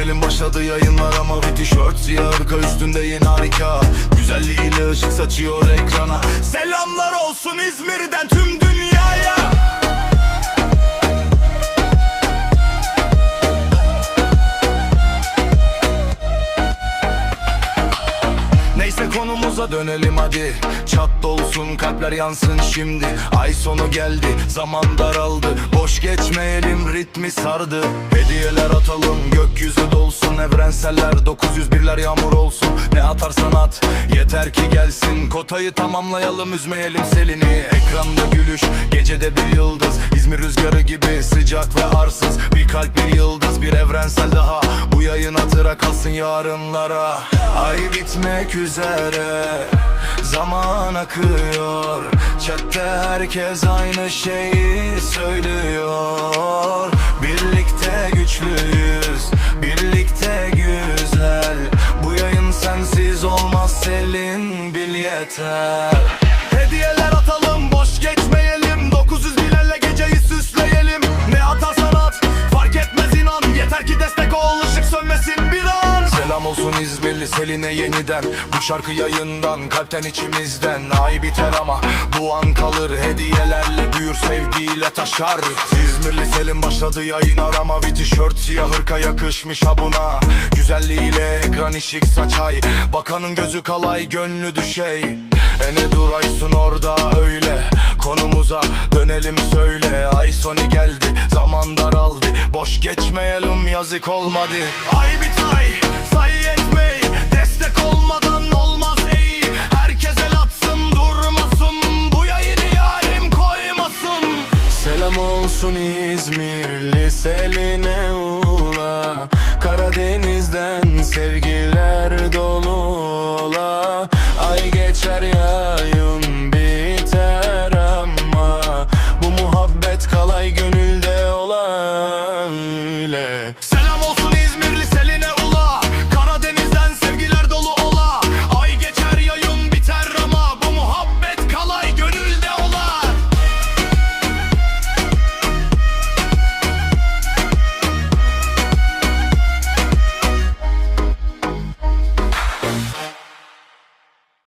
Selim başladı yayınlar ama bir tişört siyah hırka üstünde yeni harika. Güzelliğiyle ışık saçıyor ekrana. Selamlar olsun İzmir'den tüm dünyaya. Neyse konumuza dönelim hadi. Çat dolsun kalpler yansın şimdi. Ay sonu geldi zaman daraldı. Boş geçmeyelim ritmi sardı? Hediyeler atalım gökyüzü dolsun Evrenseller 901'ler yağmur olsun. Ne atarsan at yeter ki gelsin. Kotayı tamamlayalım üzmeyelim Selin'i. Ekranda gülüş gecede bir yıldız. İzmir rüzgarı gibi sıcak ve arsız. Bir kalp bir yıldız bir evrensel daha. Bu yayın hatıra kalsın yarınlara. Ay bitmek üzere Zaman akıyor. Chatte herkes aynı şeyi söylüyor. Birlikte güçlüyüz Birlikte güzel. Bu yayın sensiz olmaz Selin bil yeter olsun İzmirli Selin'e yeniden. Bu şarkı yayından kalpten içimizden. Ay biter ama bu an kalır. Hediyelerle büyür sevgiyle taşar. İzmirli Selim başladı yayın arama. Bir tişört siyah hırka yakışmış ha buna Güzelliğiyle ekran ışık saçay. Bakanın gözü kalay gönlü düşey. E ne duraysın orada öyle? Konumuza dönelim söyle. Ay sonu geldi zaman daraldı. Boş geçmeyelim yazık olmadı. Ay bir olsun İzmirli seline uğla Karadeniz'den sevgiler dolu ola. Ay geçer yayın biter ama. Bu muhabbet kalay gönülde